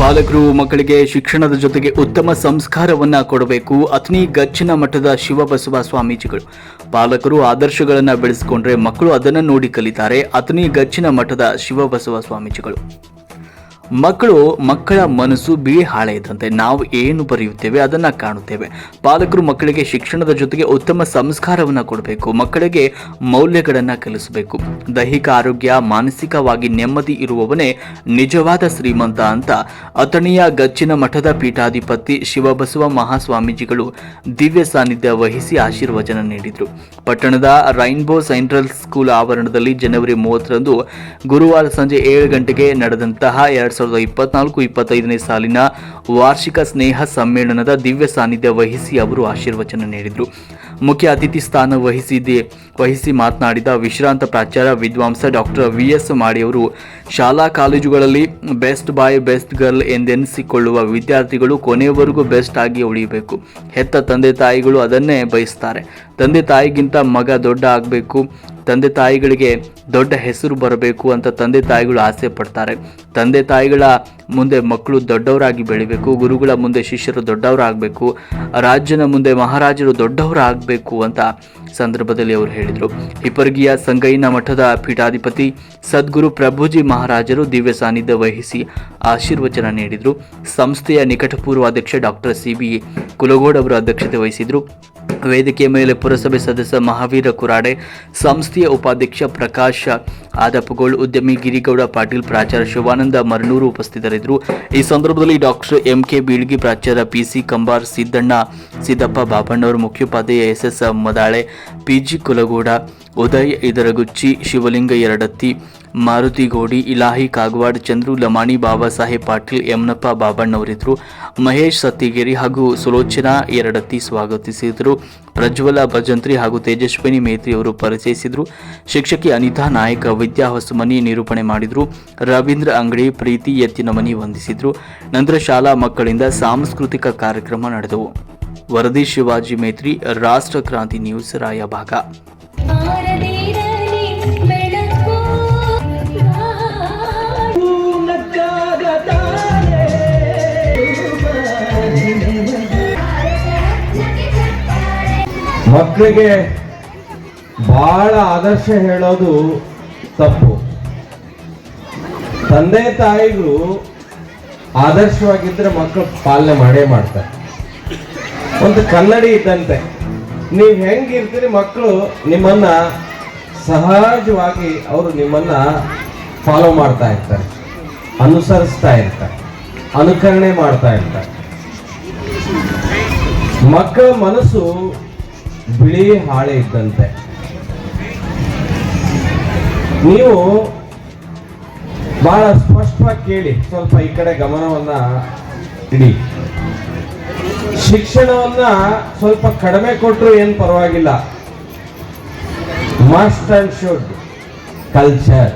ಪಾಲಕರು ಮಕ್ಕಳಿಗೆ ಶಿಕ್ಷಣದ ಜೊತೆಗೆ ಉತ್ತಮ ಸಂಸ್ಕಾರವನ್ನ ಕೊಡಬೇಕು. ಅತ್ನಿ ಗಚ್ಚಿನ ಮಠದ ಶಿವಬಸವ ಸ್ವಾಮೀಜಿಗಳು. ಪಾಲಕರು ಆದರ್ಶಗಳನ್ನ ಬೆಳೆಸಿಕೊಂಡ್ರೆ ಮಕ್ಕಳು ಅದನ್ನ ನೋಡಿ ಕಲಿತಾರೆ. ಅತ್ನಿ ಗಚ್ಚಿನ ಮಠದ ಶಿವಬಸವ ಸ್ವಾಮೀಜಿಗಳು. ಮಕ್ಕಳು ಮಕ್ಕಳ ಮನಸ್ಸು ಬಿಳಿ ಹಾಳೆ ಇದ್ದಂತೆ ನಾವು ಏನು ಬರೆಯುತ್ತೇವೆ ಅದನ್ನ ಕಾಣುತ್ತೇವೆ. ಪಾಲಕರು ಮಕ್ಕಳಿಗೆ ಶಿಕ್ಷಣದ ಜೊತೆಗೆ ಉತ್ತಮ ಸಂಸ್ಕಾರವನ್ನು ಕೊಡಬೇಕು, ಮಕ್ಕಳಿಗೆ ಮೌಲ್ಯಗಳನ್ನು ಕಲಿಸಬೇಕು. ದೈಹಿಕ ಆರೋಗ್ಯ, ಮಾನಸಿಕವಾಗಿ ನೆಮ್ಮದಿ ಇರುವವನೇ ನಿಜವಾದ ಶ್ರೀಮಂತ ಅಂತ ಅಥಣಿಯ ಗಚ್ಚಿನ ಮಠದ ಪೀಠಾಧಿಪತಿ ಶಿವಬಸವ ಮಹಾಸ್ವಾಮೀಜಿಗಳು ದಿವ್ಯ ಸಾನ್ನಿಧ್ಯ ವಹಿಸಿ ಆಶೀರ್ವಚನ ನೀಡಿದರು. ಪಟ್ಟಣದ ರೈನ್ಬೋ ಸೆಂಟ್ರಲ್ ಸ್ಕೂಲ್ ಆವರಣದಲ್ಲಿ ಜನವರಿ ಮೂವತ್ತರಂದು ಗುರುವಾರ ಸಂಜೆ ಏಳು ಗಂಟೆಗೆ ನಡೆದಂತಹ ಎರಡ್ ಸಾವಿರದ ಇಪ್ಪತ್ನಾಲ್ಕು, ಇಪ್ಪತ್ತೈದನೇ ಸಾಲಿನ ವಾರ್ಷಿಕ ಸ್ನೇಹ ಸಮ್ಮೇಳನದ ದಿವ್ಯ ಸಾನ್ನಿಧ್ಯ ವಹಿಸಿ ಅವರು ಆಶೀರ್ವಚನ ನೀಡಿದರು. ಮುಖ್ಯ ಅತಿಥಿ ಸ್ಥಾನ ವಹಿಸಿದೆ. ವಹಿಸಿ ಮಾತನಾಡಿದ ವಿಶ್ರಾಂತ ಪ್ರಾಚಾರ್ಯ ವಿದ್ವಾಂಸ ಡಾಕ್ಟರ್ ವಿ ಎಸ್ ಮಾಡಿಯವರು, ಶಾಲಾ ಕಾಲೇಜುಗಳಲ್ಲಿ ಬೆಸ್ಟ್ ಬಾಯ್ ಬೆಸ್ಟ್ ಗರ್ಲ್ ಎಂದೆನಿಸಿಕೊಳ್ಳುವ ವಿದ್ಯಾರ್ಥಿಗಳು ಕೊನೆಯವರೆಗೂ ಬೆಸ್ಟ್ ಆಗಿ ಉಳಿಯಬೇಕು. ಹೆತ್ತ ತಂದೆ ತಾಯಿಗಳು ಅದನ್ನೇ ಬಯಸ್ತಾರೆ. ತಂದೆ ತಾಯಿಗಿಂತ ಮಗ ದೊಡ್ಡ ಆಗಬೇಕು. ತಂದೆ ತಾಯಿಗಳಿಗೆ ದೊಡ್ಡ ಹೆಸರು ಬರಬೇಕು ಅಂತ ತಂದೆ ತಾಯಿಗಳು ಆಸೆ ಪಡ್ತಾರೆ. ತಂದೆ ತಾಯಿಗಳ ಮುಂದೆ ಮಕ್ಕಳು ದೊಡ್ಡವರಾಗಿ ಬೆಳಿಬೇಕು, ಗುರುಗಳ ಮುಂದೆ ಶಿಷ್ಯರು ದೊಡ್ಡವರಾಗಬೇಕು, ರಾಜ್ಯನ ಮುಂದೆ ಮಹಾರಾಜರು ದೊಡ್ಡವರಾಗಬೇಕು ಅಂತ ಸಂದರ್ಭದಲ್ಲಿ ಅವರು ಹೇಳಿದರು. ಹಿಪರ್ಗಿಯ ಸಂಗೈನ ಮಠದ ಪೀಠಾಧಿಪತಿ ಸದ್ಗುರು ಪ್ರಭುಜಿ ಮಹಾರಾಜರು ದಿವ್ಯ ಸಾನ್ನಿಧ್ಯ ವಹಿಸಿ ಆಶೀರ್ವಚನ ನೀಡಿದರು. ಸಂಸ್ಥೆಯ ನಿಕಟಪೂರ್ವ ಅಧ್ಯಕ್ಷ ಡಾಕ್ಟರ್ ಸಿ ಬಿ ಕುಲಗೋಡ್ ಅವರು ಅಧ್ಯಕ್ಷತೆ ವಹಿಸಿದರು. ವೇದಿಕೆಯ ಮೇಲೆ ಪುರಸಭೆ ಸದಸ್ಯ ಮಹಾವೀರ ಕುರಾಡೆ, ಸಂಸ್ಥೆಯ ಉಪಾಧ್ಯಕ್ಷ ಪ್ರಕಾಶ ಆದಪ್ಪಗೋಳ್, ಉದ್ಯಮಿ ಗಿರಿಗೌಡ ಪಾಟೀಲ್, ಪ್ರಾಚಾರ್ಯ ಶಿವಾನಂದ ಮರನೂರು ಉಪಸ್ಥಿತರಿದ್ದರು. ಈ ಸಂದರ್ಭದಲ್ಲಿ ಡಾಕ್ಟರ್ ಎಂ ಕೆ ಬೀಳ್ಗಿ, ಪ್ರಾಚಾರ್ಯ ಪಿ ಸಿ ಕಂಬಾರ್ ಸಿದ್ದಣ್ಣ, ಸಿದ್ದಪ್ಪ ಬಾಬಣ್ಣವರು ಮುಖ್ಯೋಪಾಧ್ಯಾಯ S S Madale P G Kulagouda Uday, Idaragucchi, Shivalinga Yeradatti, Maruti Godi, Ilahi Kagwad, Chandru, Lamani, Baba Saheb Patil, Yamanappa ಬಾಬಣ್ಣವರಿದ್ದರು. Mahesh Sattigeri ಹಾಗೂ ಸುಲೋಚನಾ ಎರಡತ್ತಿ ಸ್ವಾಗತಿಸಿದರು. ಪ್ರಜ್ವಲ ಭಜಂತ್ರಿ ಹಾಗೂ ತೇಜಸ್ವಿನಿ ಮೇತ್ರಿ ಅವರು ಪರಿಚಯಿಸಿದರು. ಶಿಕ್ಷಕಿ ಅನಿತಾ ನಾಯಕ, ವಿದ್ಯಾ ಹೊಸಮನಿ ನಿರೂಪಣೆ ಮಾಡಿದರು. ರವೀಂದ್ರ ಅಂಗಡಿ, ಪ್ರೀತಿ ಎತ್ತಿನಮನಿ ವಂದಿಸಿದರು. ನಂತರ ಶಾಲಾ ಮಕ್ಕಳಿಂದ ಸಾಂಸ್ಕೃತಿಕ ಕಾರ್ಯಕ್ರಮ ನಡೆದವು. ವರದಿ ಶಿವಾಜಿ ಮೇತ್ರಿ, ರಾಷ್ಟ್ರ ಕ್ರಾಂತಿ ನ್ಯೂಸ್, ರಾಯಭಾಗ. ಮಕ್ಕಳಿಗೆ ಬಹಳ ಆದರ್ಶ ಹೇಳೋದು ತಪ್ಪು. ತಂದೆ ತಾಯಿಗಳು ಆದರ್ಶವಾಗಿದ್ದರೆ ಮಕ್ಕಳು ಪಾಲನೆ ಮಾಡೇ ಮಾಡ್ತಾರೆ. ಒಂದು ಕನ್ನಡಿ ಇದ್ದಂತೆ. ನೀವು ಹೆಂಗಿರ್ತೀರಿ ಮಕ್ಕಳು ನಿಮ್ಮನ್ನ ಸಹಜವಾಗಿ ಅವರು ನಿಮ್ಮನ್ನ ಫಾಲೋ ಮಾಡ್ತಾ ಇರ್ತಾರೆ. ಅನುಸರಿಸ್ತಾ ಇರ್ತಾರೆ. ಅನುಕರಣೆ ಮಾಡ್ತಾ ಇರ್ತಾರೆ. ಮಕ್ಕಳ ಮನಸ್ಸು ಬಿಳಿ ಹಾಳೆ ಇದ್ದಂತೆ. ನೀವು ಬಹಳ ಸ್ಪಷ್ಟವಾಗಿ ಕೇಳಿ, ಸ್ವಲ್ಪ ಈ ಕಡೆ ಗಮನವನ್ನ ಇಡಿ. ಶಿಕ್ಷಣವನ್ನ ಸ್ವಲ್ಪ ಕಡಿಮೆ ಕೊಟ್ಟರು ಏನು ಪರವಾಗಿಲ್ಲ. ಮಸ್ಟ್ ಅಂಡ್ ಶುಡ್ ಕಲ್ಚರ್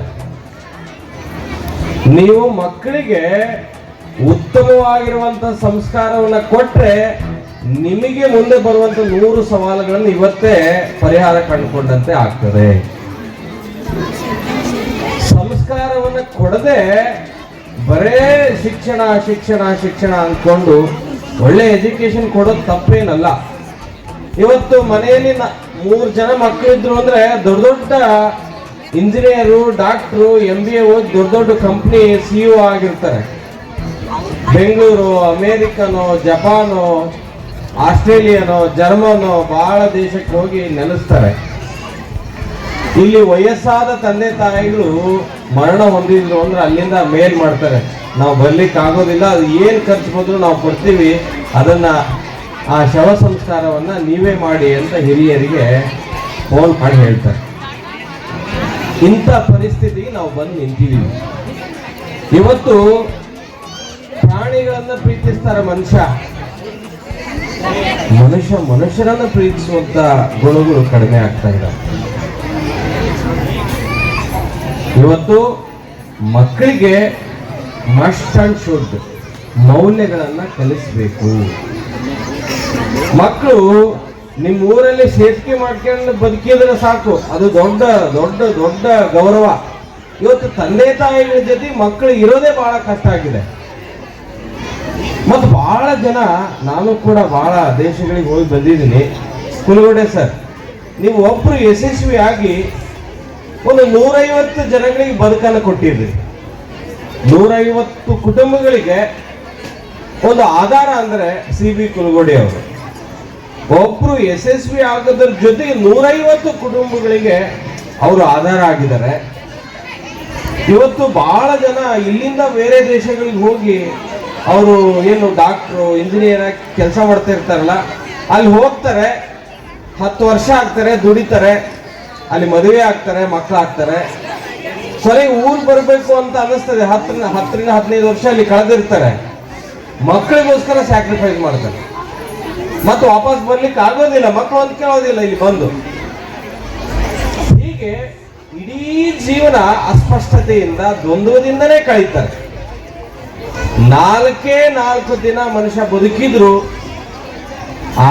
ನೀವು ಮಕ್ಕಳಿಗೆ ಉತ್ತಮವಾಗಿರುವಂತ ಸಂಸ್ಕಾರವನ್ನ ಕೊಟ್ರೆ ನಿಮಗೆ ಮುಂದೆ ಬರುವಂತ ನೂರು ಸವಾಲುಗಳನ್ನು ಇವತ್ತೇ ಪರಿಹಾರ ಕಂಡುಕೊಂಡಂತೆ ಆಗ್ತದೆ. ಸಂಸ್ಕಾರವನ್ನು ಕೊಡದೆ ಬರೇ ಶಿಕ್ಷಣ ಶಿಕ್ಷಣ ಶಿಕ್ಷಣ ಅಂದ್ಕೊಂಡು ಒಳ್ಳೆ ಎಜುಕೇಶನ್ ಕೊಡೋದು ತಪ್ಪೇನಲ್ಲ. ಇವತ್ತು ಮನೆಯಲ್ಲಿ ಮೂರು ಜನ ಮಕ್ಕಳಿದ್ರು ಅಂದ್ರೆ ದೊಡ್ಡ ದೊಡ್ಡ engineer, doctor M B A ಓದಿ ದೊಡ್ಡ ದೊಡ್ಡ ಕಂಪ್ನಿ ಸಿ ಆಗಿರ್ತಾರೆ. ಬೆಂಗಳೂರು, ಅಮೇರಿಕನೋ, ಜಪಾನು ಆಸ್ಟ್ರೇಲಿಯನೋ, ಜರ್ಮನೋ ಬಹಳ ದೇಶಕ್ಕೆ ಹೋಗಿ ನೆಲೆಸ್ತಾರೆ. ಇಲ್ಲಿ ವಯಸ್ಸಾದ ತಂದೆ ತಾಯಿಗಳು ಮರಣ ಹೊಂದಿದ್ರು ಅಂದ್ರೆ ಅಲ್ಲಿಂದ ಮೇಲ್ ಮಾಡ್ತಾರೆ. ನಾವು ಬರ್ಲಿಕ್ಕೆ ಆಗೋದಿಲ್ಲ, ಅದು ಏನ್ ಖರ್ಚು ಬಂದ್ರು ನಾವು ಕೊಡ್ತೀವಿ. ಅದನ್ನ ಆ ಶವ ಸಂಸ್ಕಾರವನ್ನ ನೀವೇ ಮಾಡಿ ಅಂತ ಹಿರಿಯರಿಗೆ ಫೋನ್ ಮಾಡಿ ಹೇಳ್ತಾರೆ. ಇಂಥ ಪರಿಸ್ಥಿತಿಗೆ ನಾವು ಬಂದು ನಿಂತಿದ್ದೀವಿ ಇವತ್ತು ಪ್ರಾಣಿಗಳನ್ನ ಪ್ರೀತಿಸ್ತಾರೆ ಮನುಷ್ಯ. ಮನುಷ್ಯ ಮನುಷ್ಯರನ್ನ ಪ್ರೀತಿಸುವಂತ ಗುಣಗಳು ಕಡಿಮೆ ಆಗ್ತಾ ಇದ್ದಾವೆ ಇವತ್ತು ಮಕ್ಕಳಿಗೆ ಮಸ್ಟ್ ಅಂಡ್ ಶುಡ್ ಮೌಲ್ಯಗಳನ್ನ ಕಲಿಸ್ಬೇಕು. ಮಕ್ಕಳು ನಿಮ್ಮ ಊರಲ್ಲಿ ಸೇಫ್ಟಿ ಮಾಡ್ಕೊಂಡು ಬದುಕಿದ್ರೆ ಸಾಕು. ಅದು ದೊಡ್ಡ ದೊಡ್ಡ ದೊಡ್ಡ ಗೌರವ. ಇವತ್ತು ತಂದೆ ತಾಯಿಗಳ ಜೊತೆ ಮಕ್ಕಳು ಇರೋದೇ ಬಹಳ ಕಷ್ಟ ಆಗಿದೆ. ಮತ್ತು ಬಹಳ ಜನ, ನಾನು ಕೂಡ ಬಹಳ ದೇಶಗಳಿಗೆ ಹೋಗಿ ಬಂದಿದ್ದೀನಿ. ಕುಲಗೋಡೆ ಸರ್, ನೀವು ಒಬ್ರು ಆಗಿ ಒಂದು ನೂರೈವತ್ತು ಜನಗಳಿಗೆ ಬದುಕನ್ನು ಕೊಟ್ಟಿದ್ರಿ. ನೂರೈವತ್ತು ಕುಟುಂಬಗಳಿಗೆ ಒಂದು ಆಧಾರ ಅಂದರೆ ಸಿ ಬಿ ಕುಲಗೋಡಿ ಅವರು. ಒಬ್ಬರು ಯಶಸ್ವಿ ಆಗೋದ್ರ ಜೊತೆಗೆ ನೂರೈವತ್ತು ಕುಟುಂಬಗಳಿಗೆ ಅವರು ಆಧಾರ ಆಗಿದ್ದಾರೆ. ಇವತ್ತು ಬಹಳ ಜನ ಇಲ್ಲಿಂದ ಬೇರೆ ದೇಶಗಳಿಗೆ ಹೋಗಿ ಅವರು ಏನು ಡಾಕ್ಟ್ರು ಇಂಜಿನಿಯರ್ ಆಗಿ ಕೆಲಸ ಮಾಡ್ತಾ ಇರ್ತಾರಲ್ಲ, ಅಲ್ಲಿ ಹೋಗ್ತಾರೆ, ಹತ್ತು ವರ್ಷ ಆಗ್ತಾರೆ, ದುಡಿತಾರೆ, ಅಲ್ಲಿ ಮದುವೆ ಆಗ್ತಾರೆ ಮಕ್ಕಳು ಆಗ್ತಾರೆ. ಸರಿ ಊರು ಬರಬೇಕು ಅಂತ ಅನ್ನಿಸ್ತದೆ. ಹತ್ತರಿಂದ ಹತ್ತರಿಂದ ಹದಿನೈದು ವರ್ಷ ಅಲ್ಲಿ ಕಳೆದಿರ್ತಾರೆ. ಮಕ್ಕಳಿಗೋಸ್ಕರ ಸ್ಯಾಕ್ರಿಫೈಸ್ ಮಾಡ್ತಾರೆ. ಮತ್ತು ವಾಪಸ್ ಬರ್ಲಿಕ್ಕೆ ಆಗೋದಿಲ್ಲ ಮಕ್ಕಳು ಅಂತ ಕೇಳೋದಿಲ್ಲ ಇಲ್ಲಿ ಬಂದು. ಹೀಗೆ ಇಡೀ ಜೀವನ ಅಸ್ಪಷ್ಟತೆಯಿಂದ ದ್ವಂದ್ವದಿಂದನೇ ಕಳೀತಾರೆ. ನಾಲ್ಕೇ ನಾಲ್ಕು ದಿನ ಮನುಷ್ಯ ಬದುಕಿದ್ರು,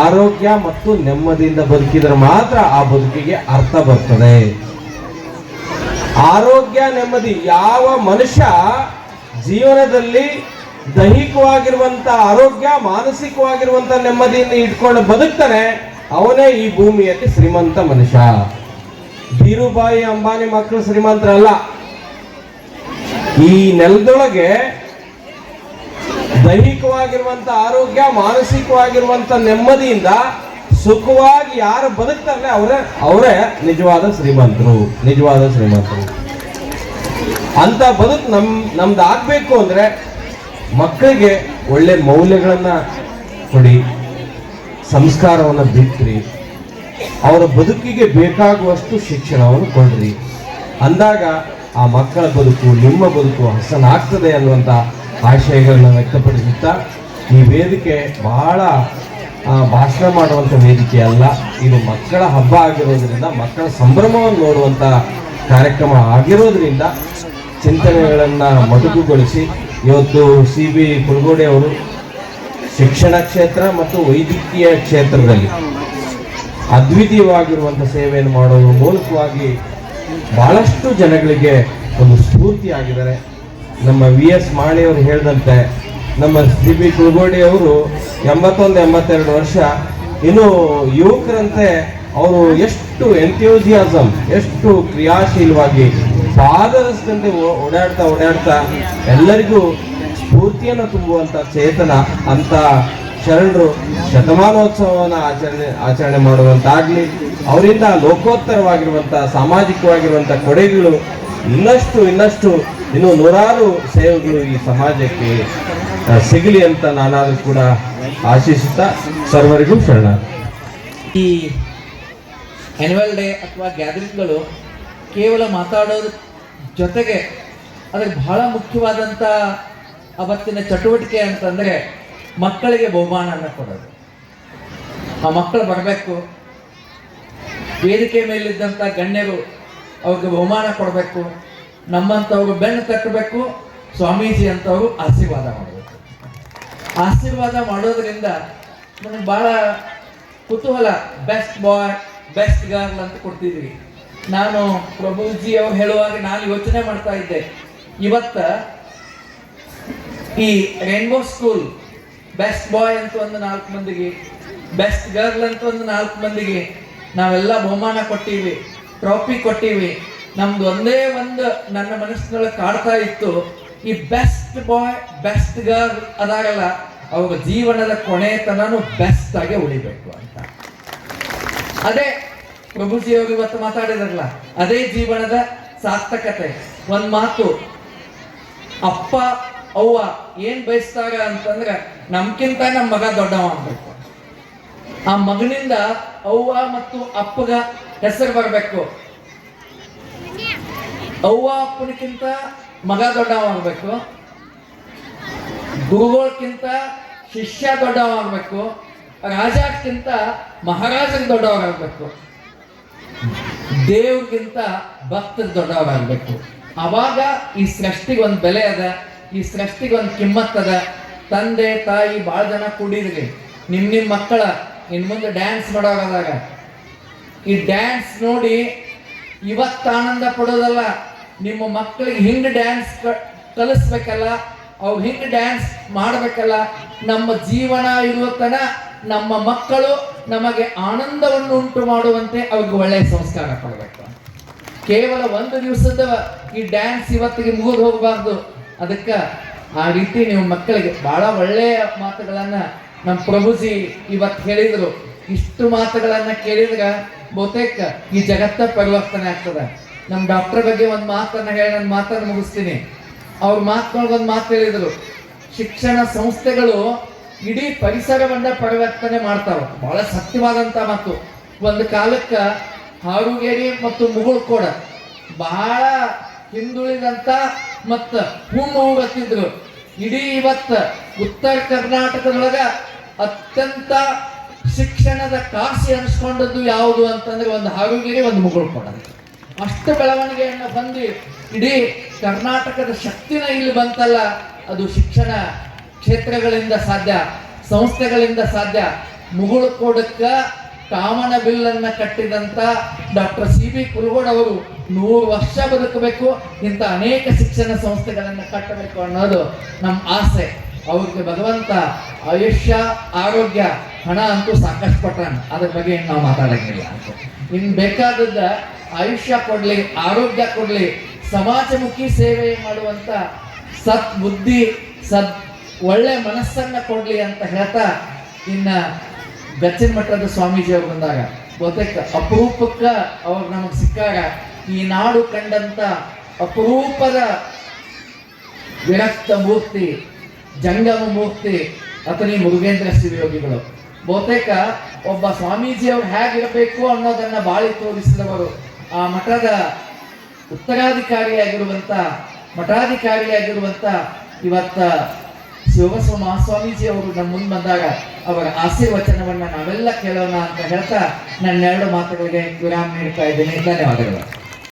ಆರೋಗ್ಯ ಮತ್ತು ನೆಮ್ಮದಿಯಿಂದ ಬದುಕಿದ್ರೆ ಮಾತ್ರ ಆ ಬದುಕಿಗೆ ಅರ್ಥ ಬರ್ತದೆ. ಆರೋಗ್ಯ, ನೆಮ್ಮದಿ, ಯಾವ ಮನುಷ್ಯ ಜೀವನದಲ್ಲಿ ದೈಹಿಕವಾಗಿರುವಂತ ಆರೋಗ್ಯ ಮಾನಸಿಕವಾಗಿರುವಂತ ನೆಮ್ಮದಿಯನ್ನು ಇಟ್ಕೊಂಡು ಬದುಕ್ತಾನೆ, ಅವನೇ ಈ ಭೂಮಿಯಲ್ಲಿ ಶ್ರೀಮಂತ ಮನುಷ್ಯ. ಧೀರುಬಾಯಿ ಅಂಬಾನಿ ಮಕ್ಕಳು ಶ್ರೀಮಂತರಲ್ಲ. ಈ ನೆಲದೊಳಗೆ ದೈಹಿಕವಾಗಿರುವಂತ ಆರೋಗ್ಯ, ಮಾನಸಿಕವಾಗಿರುವಂತ ನೆಮ್ಮದಿಯಿಂದ ಸುಖವಾಗಿ ಯಾರು ಬದುಕ್ತಾರೆ ಅವರೇ ಅವರೇ ನಿಜವಾದ ಶ್ರೀಮಂತರು ನಿಜವಾದ ಶ್ರೀಮಂತರು. ಅಂತ ಬದುಕು ನಮ್, ನಮ್ದು ಆಗ್ಬೇಕು ಅಂದ್ರೆ ಮಕ್ಕಳಿಗೆ ಒಳ್ಳೆ ಮೌಲ್ಯಗಳನ್ನು ಕೊಡಿ, ಸಂಸ್ಕಾರವನ್ನು ಬಿತ್ರಿ ಅವರ ಬದುಕಿಗೆ ಬೇಕಾಗುವಷ್ಟು ಶಿಕ್ಷಣವನ್ನು ಕೊಡ್ರಿ. ಅಂದಾಗ ಆ ಮಕ್ಕಳ ಬದುಕು, ನಿಮ್ಮ ಬದುಕು ಹಸನಾಗ್ತದೆ ಅನ್ನುವಂಥ ಆಶಯಗಳನ್ನ ವ್ಯಕ್ತಪಡಿಸುತ್ತಾ ಈ ವೇದಿಕೆ ಬಹಳ ಭಾಷಣ ಮಾಡುವಂಥ ವೇದಿಕೆ ಅಲ್ಲ. ಇದು ಮಕ್ಕಳ ಹಬ್ಬ ಆಗಿರೋದ್ರಿಂದ, ಮಕ್ಕಳ ಸಂಭ್ರಮವನ್ನು ನೋಡುವಂಥ ಕಾರ್ಯಕ್ರಮ ಆಗಿರೋದ್ರಿಂದ ಚಿಂತನೆಗಳನ್ನು ಮೊಟಕುಗೊಳಿಸಿ, ಇವತ್ತು ಸಿ ಬಿ ಕುಲಗೋಡೆ ಅವರು ಶಿಕ್ಷಣ ಕ್ಷೇತ್ರ ಮತ್ತು ವೈದ್ಯಕೀಯ ಕ್ಷೇತ್ರದಲ್ಲಿ ಅದ್ವಿತೀಯವಾಗಿರುವಂಥ ಸೇವೆಯನ್ನು ಮಾಡೋದ್ರ ಮೂಲಕವಾಗಿ ಬಹಳಷ್ಟು ಜನಗಳಿಗೆ ಒಂದು ಸ್ಫೂರ್ತಿಯಾಗಿದ್ದಾರೆ. ನಮ್ಮ ವಿ ಎಸ್ ಮಾಳಿಯವರು ಹೇಳಿದಂತೆ, ನಮ್ಮ ಸಿ ಬಿ ಕುಲಗೋಡಿ ಅವರು ಎಂಬತ್ತೊಂದು, ಎಂಬತ್ತೆರಡು ವರ್ಷ ಇನ್ನು ಯುವಕರಂತೆ ಅವರು ಎಷ್ಟು ಎಂಥ್ಯೂಸಿಯಾಸಮ್ ಎಷ್ಟು ಕ್ರಿಯಾಶೀಲವಾಗಿ ಪಾದರಸದಂತೆ ಓಡಾಡ್ತಾ ಓಡಾಡ್ತಾ ಎಲ್ಲರಿಗೂ ಸ್ಫೂರ್ತಿಯನ್ನು ತುಂಬುವಂಥ ಚೇತನ ಅಂತ ಶರಣರು ಶತಮಾನೋತ್ಸವವನ್ನು ಆಚರಣೆ ಆಚರಣೆ ಮಾಡುವಂತಾಗಲಿ, ಅವರಿಂದ ಲೋಕೋತ್ತರವಾಗಿರುವಂಥ ಸಾಮಾಜಿಕವಾಗಿರುವಂಥ ಕೊಡೆಗಳು ಇನ್ನಷ್ಟು ಇನ್ನಷ್ಟು ಇನ್ನು ನೂರಾರು ಸೇವೆಗಳು ಈ ಸಮಾಜಕ್ಕೆ ಸಿಗಲಿ ಅಂತ ನಾನಾದರೂ ಕೂಡ ಆಶಿಸುತ್ತಾ ಸರ್ವರಿಗೂ ಶರಣ. ಈ ಆ್ಯನ್ಯುವಲ್ ಡೇ ಅಥವಾ ಗ್ಯಾದರಿಂಗ್ಗಳು ಕೇವಲ ಮಾತಾಡೋದ್ರ ಜೊತೆಗೆ ಅದಕ್ಕೆ ಬಹಳ ಮುಖ್ಯವಾದಂಥ ಅವತ್ತಿನ ಚಟುವಟಿಕೆ ಅಂತಂದರೆ ಮಕ್ಕಳಿಗೆ ಬಹುಮಾನನ ಕೊಡೋದು. ಆ ಮಕ್ಕಳು ಬರಬೇಕು. ವೇದಿಕೆ ಮೇಲಿದ್ದಂಥ ಗಣ್ಯರು ಅವ್ರಿಗೆ ಬಹುಮಾನ ಕೊಡಬೇಕು. ನಮ್ಮಂಥವ್ರು ಬೆನ್ನು ತಟ್ಟಬೇಕು ಸ್ವಾಮೀಜಿ ಅಂತವರು ಆಶೀರ್ವಾದ ಮಾಡಬೇಕು. ಆಶೀರ್ವಾದ ಮಾಡೋದ್ರಿಂದ ನನಗೆ ಭಾಳ ಕುತೂಹಲ ಬೆಸ್ಟ್ ಬಾಯ್ ಬೆಸ್ಟ್ ಗರ್ಲ್ ಅಂತ ಕೊಡ್ತಿದ್ವಿ. ನಾನು ಪ್ರಭುಜಿ ಅವ್ರು ಹೇಳುವಾಗ ನಾನು ಯೋಚನೆ ಮಾಡ್ತಾ ಇದ್ದೆ. ಇವತ್ತ ಈ ರೇನ್ಬೋ ಸ್ಕೂಲ್ ಬೆಸ್ಟ್ ಬಾಯ್ ಅಂತ ಒಂದು ನಾಲ್ಕು ಮಂದಿಗೆ ಬೆಸ್ಟ್ ಗರ್ಲ್ ಅಂತ ಒಂದು ನಾಲ್ಕು ಮಂದಿಗೆ ನಾವೆಲ್ಲ ಬಹುಮಾನ ಕೊಟ್ಟಿವಿ ಟ್ರಾಫಿ ಕೊಟ್ಟಿವಿ. ನಮ್ದು ಒಂದೇ ಒಂದು ನನ್ನ ಮನಸ್ಸಿನೊಳಗೆ ಕಾಡ್ತಾ ಇತ್ತು, ಈ ಬೆಸ್ಟ್ ಬಾಯ್ ಬೆಸ್ಟ್ ಗರ್ಲ್ ಅದಾಗಲ್ಲ ಅವ್ರ ಜೀವನದ ಕೊನೆ ತನನು ಬೆಸ್ಟ್ ಆಗಿ ಉಳಿಬೇಕು ಅಂತ. ಅದೇ ಪ್ರಭುಜಿಯವರು ಇವತ್ತು ಮಾತಾಡಿದ್ರಲ್ಲ, ಅದೇ ಜೀವನದ ಸಾರ್ಥಕತೆ. ಒಂದ್ ಮಾತು, ಅಪ್ಪ, ಅವ್ವ ಏನ್ ಬಯಸ್ತಾರ ಅಂತಂದ್ರೆ, ನಮ್ಕಿಂತ ನಮ್ಮ ಮಗ ದೊಡ್ಡವ ಅನ್ಬೇಕು ಆ ಮಗನಿಂದ ಅವ್ವ ಮತ್ತು ಅಪ್ಪಗ ಹೆಸರು ಬರಬೇಕು. ಅವ್ವ ಅಪ್ಪನಕ್ಕಿಂತ ಮಗ ದೊಡ್ಡವ ಆಗಬೇಕು ಗುರುಗಳಕ್ಕಿಂತ ಶಿಷ್ಯ ದೊಡ್ಡವಾಗಬೇಕು ರಾಜಕ್ಕಿಂತ ಮಹಾರಾಜನ ದೊಡ್ಡವರಾಗಬೇಕು ದೇವ್ರಿಗಿಂತ ಭಕ್ತನ ದೊಡ್ಡವರಾಗಬೇಕು ಅವಾಗ ಈ ಸೃಷ್ಟಿಗೆ ಒಂದು ಬೆಲೆ ಅದ, ಈ ಸೃಷ್ಟಿಗೆ ಒಂದು ಕಿಮ್ಮತ್ ಅದ. ತಂದೆ, ತಾಯಿ ಭಾಳ ಜನ ಕೂಡಿದ್ರಿ. ನಿಮ್ಮ ನಿಮ್ಮ ಮಕ್ಕಳ ಇನ್ನು ಮುಂದೆ ಡ್ಯಾನ್ಸ್ ಮಾಡೋರಾದಾಗ. ಈ ಡ್ಯಾನ್ಸ್ ನೋಡಿ ಇವತ್ತು ಆನಂದ ಪಡೋದಲ್ಲ. ನಿಮ್ಮ ಮಕ್ಕಳಿಗೆ ಹಿಂಗೆ ಡ್ಯಾನ್ಸ್ ಕಲಿಸ್ಬೇಕಲ್ಲ, ಅವ್ರು ಹಿಂಗೆ ಡ್ಯಾನ್ಸ್ ಮಾಡಬೇಕಲ್ಲ, ನಮ್ಮ ಜೀವನ ಇರುವ ತನ ನಮ್ಮ ಮಕ್ಕಳು ನಮಗೆ ಆನಂದವನ್ನು ಉಂಟು ಮಾಡುವಂತೆ ಅವ್ರಿಗೆ ಒಳ್ಳೆಯ ಸಂಸ್ಕಾರ ಕೊಡಬೇಕು. ಕೇವಲ ಒಂದು ದಿವಸದ ಈ ಡ್ಯಾನ್ಸ್ ಇವತ್ತಿಗೆ ಮುಗಿದು ಹೋಗಬಾರ್ದು. ಅದಕ್ಕೆ ಆ ರೀತಿ ನೀವು ಮಕ್ಕಳಿಗೆ ಬಹಳ ಒಳ್ಳೆಯ ಮಾತುಗಳನ್ನ ನಮ್ಮ ಪ್ರಭುಜಿ ಇವತ್ತು ಹೇಳಿದರು. ಇಷ್ಟು ಮಾತುಗಳನ್ನ ಕೇಳಿದ್ರೆ ಬಹುತೇಕ ಈ ಜಗತ್ತ ಪರಿವರ್ತನೆ ಆಗ್ತದೆ. ನಮ್ಮ ಡಾಕ್ಟರ್ ಬಗ್ಗೆ ಒಂದು ಮಾತನ್ನ ಹೇಳಿ ನನ್ನ ಮಾತನ್ನು ಮುಗಿಸ್ತೀನಿ. ಅವ್ರ ಮಾತೊಳಗೆ ಒಂದು ಮಾತು ಹೇಳಿದ್ರು. ಶಿಕ್ಷಣ ಸಂಸ್ಥೆಗಳು ಇಡೀ ಪರಿಸರವನ್ನ ಪರಿವರ್ತನೆ ಮಾಡ್ತಾವ. ಬಹಳ ಸತ್ಯವಾದಂತ ಮಾತು. ಒಂದು ಕಾಲಕ್ಕ ಹಾರುಗೇರಿ ಮತ್ತು ಮುಗುಳ್ಕೋಡ ಬಹಳ ಹಿಂದುಳಿದಂತ ಮತ್ತ ಹೂಮೂಗತ್ತಿದ್ರು ಇಡೀ ಇವತ್ತು ಉತ್ತರ ಕರ್ನಾಟಕದೊಳಗ ಅತ್ಯಂತ ಶಿಕ್ಷಣದ ಕಾಸಿ ಅನಿಸ್ಕೊಂಡದ್ದು ಯಾವುದು ಅಂತಂದ್ರೆ ಒಂದು ಹಾರುಗೇರಿ ಒಂದು ಮುಗುಳ್ಕೋಡ ಅಷ್ಟು ಬೆಳವಣಿಗೆಯನ್ನ ಬಂದು ಇಡೀ ಕರ್ನಾಟಕದ ಶಕ್ತಿನ ಇಲ್ಲಿ ಬಂತಲ್ಲ, ಅದು ಶಿಕ್ಷಣ ಕ್ಷೇತ್ರಗಳಿಂದ ಸಾಧ್ಯ, ಸಂಸ್ಥೆಗಳಿಂದ ಸಾಧ್ಯ. ಮುಗುಳು ಕೋಡಕ್ಕ ಕಾಮನ ಬಿಲ್ಲನ್ನ ಕಟ್ಟಿದಂತ ಡಾಕ್ಟರ್ ಸಿ ಬಿ ಕುರುಗೋಡ್ ಅವರು ನೂರು ವರ್ಷ ಬದುಕಬೇಕು, ಇಂಥ ಅನೇಕ ಶಿಕ್ಷಣ ಸಂಸ್ಥೆಗಳನ್ನು ಕಟ್ಟಬೇಕು ಅನ್ನೋದು ನಮ್ಮ ಆಸೆ. ಅವ್ರಿಗೆ ಭಗವಂತ ಆಯುಷ್ಯ, ಆರೋಗ್ಯ, ಹಣ ಅಂತೂ ಸಾಕಷ್ಟು ಕೊಟ್ಟಾನ ಅದ್ರ ಬಗ್ಗೆ ನಾವು ಮಾತಾಡಂಗಿಲ್ಲ. ಇನ್ನು ಬೇಕಾದದ್ದ ಆಯುಷ್ಯ ಕೊಡಲಿ, ಆರೋಗ್ಯ ಕೊಡಲಿ, ಸಮಾಜಮುಖಿ ಸೇವೆ ಮಾಡುವಂತ ಸತ್ ಬುದ್ಧಿ ಸದ್ ಒಳ್ಳೆ ಮನಸ್ಸನ್ನ ಕೊಡಲಿ ಅಂತ ಹೇಳ್ತಾ ಇನ್ನ ಬೆಚ್ಚಿನ ಮಠದ ಸ್ವಾಮೀಜಿ ಅವ್ರು ಬಂದಾಗ, ಬಹುತೇಕ ಅಪರೂಪಕ್ಕ ಅವ್ರು ನಮಗ್ ಸಿಕ್ಕಾಗ, ಈ ನಾಡು ಕಂಡಂತ ಅಪರೂಪದ ವಿರಕ್ತ ಮೂರ್ತಿ, ಜಂಗಮ ಮೂರ್ತಿ ಅತನಿ ಮುರುಗೇಂದ್ರ ಶಿವಯೋಗಿಗಳು ಬಹುತೇಕ ಒಬ್ಬ ಸ್ವಾಮೀಜಿ ಅವ್ರು ಹೇಗಿರಬೇಕು ಅನ್ನೋದನ್ನ ಬಾಳಿ ತೋರಿಸಿದವರು ಆ ಮಠದ ಉತ್ತರಾಧಿಕಾರಿಯಾಗಿರುವಂತ, ಮಠಾಧಿಕಾರಿಯಾಗಿರುವಂತ ಇವತ್ತ ಶಿವಬಸವ ಮಹಾಸ್ವಾಮೀಜಿ ಅವರು ನಮ್ಮ ಮುಂದೆ ಬಂದಾಗ ಅವರ ಆಶೀರ್ವಚನವನ್ನ ನಾವೆಲ್ಲ ಕೇಳೋಣ ಅಂತ ಹೇಳ್ತಾ ನನ್ನ ಎರಡು ಮಾತುಗಳಿಗೆ ವಿರಾಮ ನೀಡ್ತಾ ಇದ್ದೇನೆ. ಧನ್ಯವಾದಗಳು.